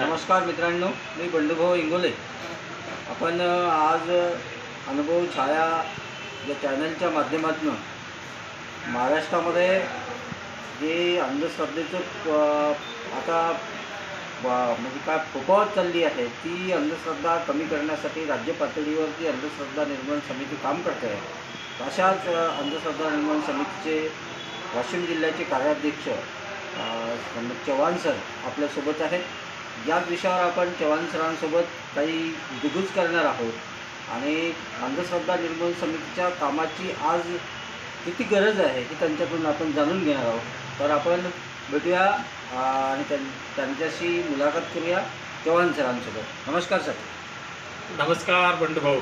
नमस्कार मित्रांनो मी बंडूभाऊ इंगोले. आपण आज अनुभव छाया या चॅनलच्या माध्यमातून महाराष्ट्रामध्ये जे अंधश्रद्धेचं आता म्हणजे काय फोफावत चालली आहे ती अंधश्रद्धा कमी करण्यासाठी राज्य पातळीवरती अंधश्रद्धा निर्माण समिती काम करते आहे. अशाच अंधश्रद्धा निर्माण समितीचे वाशिम जिल्ह्याचे कार्याध्यक्ष चव्हाण सर आपल्यासोबत आहेत. याच विषयावर आपण चव्हाण सरांसोबत काही गुजूज करणार आहोत. आणि अंधश्रद्धा निर्मूलन समितीच्या कामाची आज किती गरज आहे हे त्यांच्याकडून आपण जाणून घेणार आहोत. तर आपण भेटूया आणि त्यां त्यांच्याशी मुलाखत करूया चव्हाण सरांसोबत. नमस्कार सर. नमस्कार बंडूभाऊ.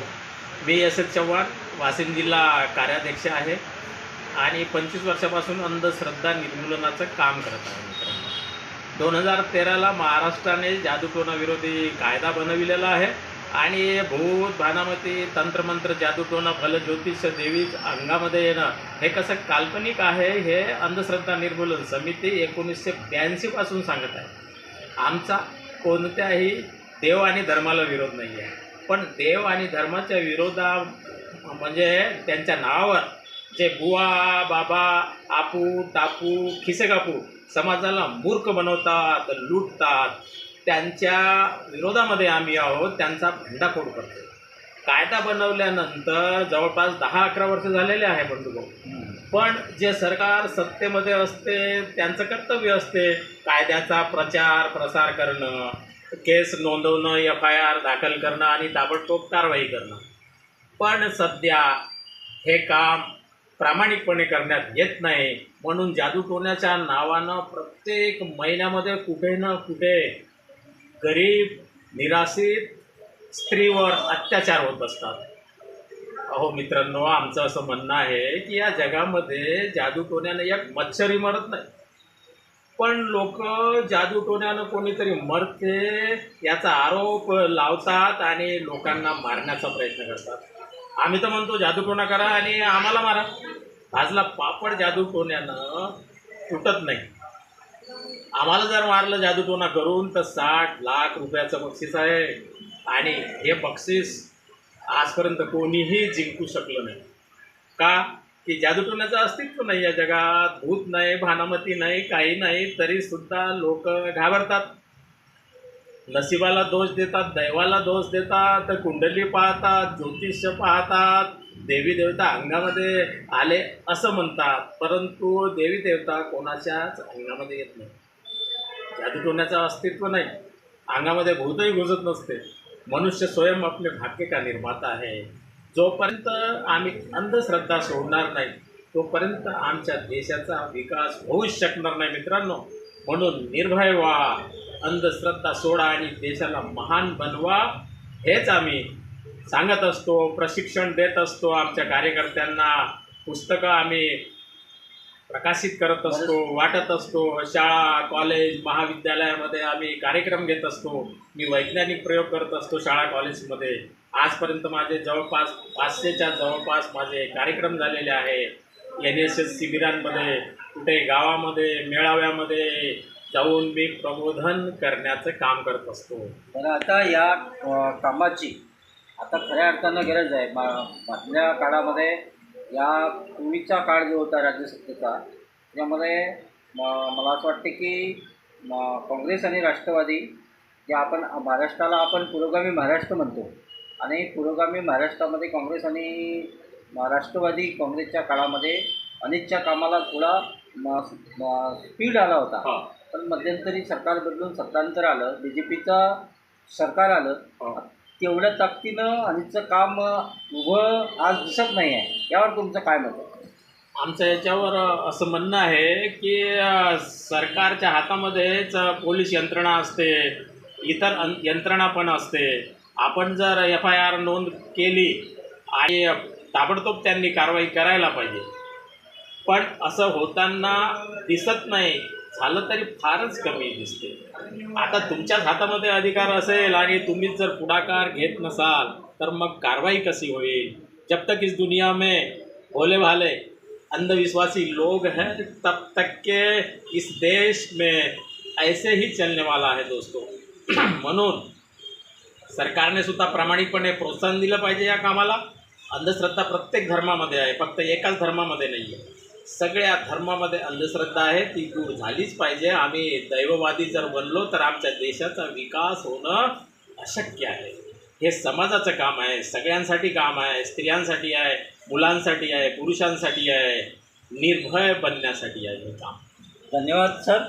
मी एस एस चव्हाण वाशिम जिल्हा कार्याध्यक्ष आहे आणि पंचवीस वर्षापासून अंधश्रद्धा निर्मूलनाचं काम करत आहे मित्रांनो. दोन हजार तेराला महाराष्ट्राने जादूटोना विरोधी कायदा बनविलेला आहे. आणि भूत भानामती तंत्रमंत्र जादूटोना फल ज्योतिष देवी अंगामध्ये येणं हे कसं काल्पनिक आहे हे अंधश्रद्धा निर्मूलन समिती एकोणीसशे ब्याऐंशीपासून सांगत आहे. आमचा कोणत्याही देव आणि धर्माला विरोध नाही आहे पण देव आणि धर्माच्या विरोधा म्हणजे त्यांच्या नावावर जे बुवा बाबा आपू टापू खिसेकापू समाजाला मूर्ख बनवतात लुटतात. त्यांच्या विरोधामध्ये आम्ही आहोत त्यांचा भंडाखोड करतो कायदा बनवल्यानंतर जवळपास दहा अकरा वर्ष झालेले आहे बंधुभाऊ. पण जे सरकार सत्तेमध्ये असते त्यांचं कर्तव्य असते कायद्याचा प्रचार प्रसार करणं केस नोंदवणं एफ आय आर दाखल करणं आणि ताबडतोब कारवाई करणं. पण सध्या हे काम प्रामाणिकपणे करण्यात येत नाही. म्हणून जादूटोण्याच्या नावानं प्रत्येक महिन्यामध्ये कुठे ना कुठे गरीब निराशित स्त्रीवर अत्याचार होत असतात. अहो मित्रांनो आमचं असं म्हणणं आहे की या जगामध्ये जादूटोण्यानं एक मच्छरी मरत नाही. पण लोक जादूटोण्यानं कोणीतरी मरते याचा आरोप लावतात आणि लोकांना मारण्याचा प्रयत्न करतात. आम्ही तर म्हणतो जादूटोणा करा आणि आम्हाला मारा. भाजला पापड जादूटोण्यानं तुटत नाही. आम्हाला जर मारलं जादूटोणा करून तर साठ लाख रुपयाचं बक्षीस आहे. आणि हे बक्षीस आजपर्यंत कोणीही जिंकू शकलं नाही. का? की जादूटोण्याचं अस्तित्व नाही या जगात. भूत नाही भानामती नाही काही नाही तरीसुद्धा लोक घाबरतात. नशिबाला दोष देतात दैवाला दोष देतात कुंडली पाहतात ज्योतिष पाहतात देवी देवता अंगामध्ये आले असं म्हणतात. परंतु देवी देवता कोणाच्याच अंगामध्ये येत नाही. जादूटोण्याचं अस्तित्व नाही. अंगामध्ये भूतही घुसत नसते. मनुष्य स्वयं आपले भाग्य का निर्माता आहे? जोपर्यंत आम्ही अंधश्रद्धा सोडणार नाही तोपर्यंत आमच्या देशाचा विकास होऊच शकणार नाही मित्रांनो. म्हणून निर्भय व्हा. अंधश्रद्धा सोडा आणि देशाला महान बनवा हेच आम्ही सांगत असतो प्रशिक्षण देत असतो आमच्या कार्यकर्त्यांना. पुस्तकं आम्ही प्रकाशित करत असतो वाटत असतो. शाळा कॉलेज महाविद्यालयामध्ये आम्ही कार्यक्रम घेत असतो. मी वैज्ञानिक प्रयोग करत असतो शाळा कॉलेजमध्ये. आजपर्यंत माझे जवळपास पाचशेच्या जवळपास माझे कार्यक्रम झालेले आहे. एन एस एस शिबिरांमध्ये कुठे गावामध्ये मेळाव्यामध्ये जाऊन मी प्रबोधन करण्याचं काम करत असतो. तर आता या अ, कामाची आता खऱ्या अर्थानं गरज आहे. मा मधल्या काळामध्ये या पूर्वीचा काळ जो होता राज्यसत्तेचा त्यामध्ये म- मला असं वाटते की म- काँग्रेस आणि राष्ट्रवादी जे आपण महाराष्ट्राला आपण पुरोगामी महाराष्ट्र म्हणतो आणि पुरोगामी महाराष्ट्रामध्ये काँग्रेस आणि म- राष्ट्रवादी काँग्रेसच्या काळामध्ये अनिच्छा कामाला थोडा स्पीड आला होता. हा. पण मध्यंतरी सरकार बदलून सत्तांतर आलं बी जे पीचं सरकार आलं. हा. तेवढ्या ताकदीनं आणीचं काम उभं आज दिसत नाही आहे. यावर तुमचं काय मत आहे? आमचं याच्यावर असं म्हणणं आहे की सरकारच्या हातामध्येच पोलीस यंत्रणा असते इतर यंत्रणा पण असते. आपण जर एफ आय आर नोंद केली आणि ताबडतोब त्यांनी कारवाई करायला पाहिजे. पण असं होताना दिसत नाही झालं तरी फारच कमी दिसते. आता तुमच्याच हातामध्ये अधिकार असेल आणि तुम्हीच जर पुढाकार घेत नसाल तर मग कारवाई कशी होईल? जब तक इस दुनिया में भोले भाले अंधविश्वासी लोग हैं तब तक के इस देश में ऐसे ही चलने वाला है दोस्तों। म्हणून सरकारने सुद्धा प्रामाणिकपणे प्रोत्साहन दिलं पाहिजे या कामाला. अंधश्रद्धा प्रत्येक धर्मामध्ये आहे फक्त एकाच धर्मामध्ये नाही आहे सगळ्या धर्मामध्ये अंधश्रद्धा आहे ती दूर झालीच पाहिजे. आम्ही दैववादी जर बनलो तर आमच्या देशाचा विकास होणं अशक्य आहे. हे समाजाचं काम आहे सगळ्यांसाठी काम आहे स्त्रियांसाठी आहे मुलांसाठी आहे पुरुषांसाठी आहे निर्भय बनण्यासाठी आहे हे काम. धन्यवाद सर.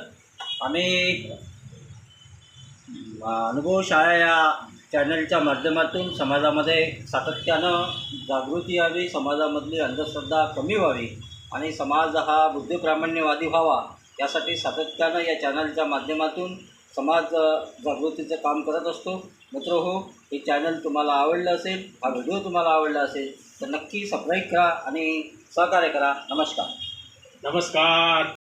आम्ही अनुभव शाळा या चॅनलच्या माध्यमातून समाजामध्ये सातत्यानं जागृती यावी समाजामधली अंधश्रद्धा कमी व्हावी. आणि समाज हा बुद्धिप्रामाण्यवादी व्हावा यासाठी सातत्यानं या चॅनलच्या माध्यमातून समाज जागृतीचं काम करत असतो. मित्र हो हे चॅनल तुम्हाला आवडलं असेल हा व्हिडिओ तुम्हाला आवडला असेल तर नक्की सबस्क्राईब करा आणि सहकार्य करा. नमस्कार. नमस्कार.